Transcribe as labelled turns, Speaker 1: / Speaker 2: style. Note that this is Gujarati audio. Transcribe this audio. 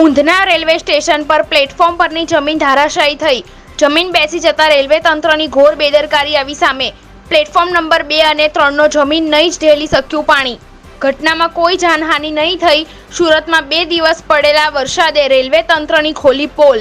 Speaker 1: ઊંધના રેલવે સ્ટેશન પર પ્લેટફોર્મ પરની જમીન ધરાશાયી થઈ. જમીન બેસી જતા રેલવે તંત્રની ઘોર બેદરકારી આવી સામે પ્લેટફોર્મ નંબર બે અને ત્રણનો જમીન નહીં જ ઢેલી શક્યું પાણી. ઘટનામાં કોઈ જાનહાનિ નહીં થઈ. સુરતમાં બે દિવસ પડેલા વરસાદે રેલવે તંત્રની ખોલી પોલ.